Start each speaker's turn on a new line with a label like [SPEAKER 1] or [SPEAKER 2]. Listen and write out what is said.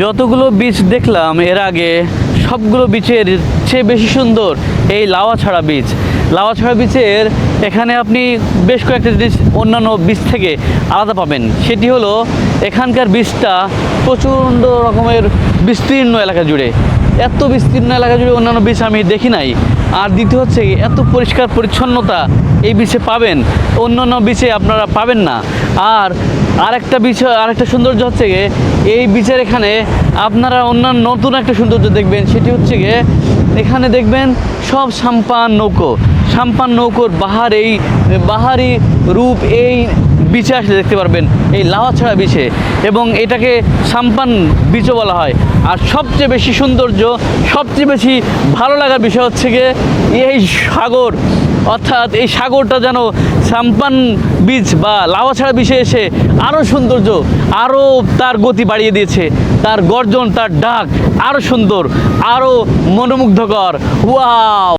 [SPEAKER 1] যতগুলো বীজ দেখলাম এর আগে, সবগুলো বীচের চেয়ে বেশি সুন্দর এই লাওয়া ছাড়া বীজ লাওয়া ছাড়া বীচের এখানে আপনি বেশ কয়েকটা জিনিস অন্যান্য বীজ থেকে আলাদা পাবেন। সেটি হলো, এখানকার বীজটা প্রচণ্ড রকমের বিস্তীর্ণ এলাকা জুড়ে। এত বিস্তীর্ণ এলাকা জুড়ে অন্যান্য বীজ আমি দেখি নাই। আর দ্বিতীয় হচ্ছে এত পরিষ্কার পরিচ্ছন্নতা এই বিচে পাবেন, অন্যান্য বিচে আপনারা পাবেন না। আর আরেকটা বিচ আরেকটা সৌন্দর্য হচ্ছে গিয়ে এই বিচের এখানে আপনারা অন্যান্য নতুন একটা সৌন্দর্য দেখবেন, সেটি হচ্ছে গিয়ে এখানে দেখবেন সব সাম্পান নৌকো। সাম্পান নৌকোর বাহার এই, বাহারি রূপ এই বিচে আসলে দেখতে পারবেন, এই লাওয়াছড়া বিচে এবং এটাকে সাম্পান বিচও বলা হয়। আর সবচেয়ে বেশি সৌন্দর্য, সবচেয়ে বেশি ভালো লাগার বিষয় হচ্ছে গিয়ে এই সাগর। অর্থাৎ এই সাগরটা যেন সাম্পান বীচ বা লাওয়াছড়া বিচে এসে আরও সৌন্দর্য আরও তার গতি বাড়িয়ে দিয়েছে। তার গর্জন, তার ডাক আরও সুন্দর আরও মনোমুগ্ধকর। ওয়াও!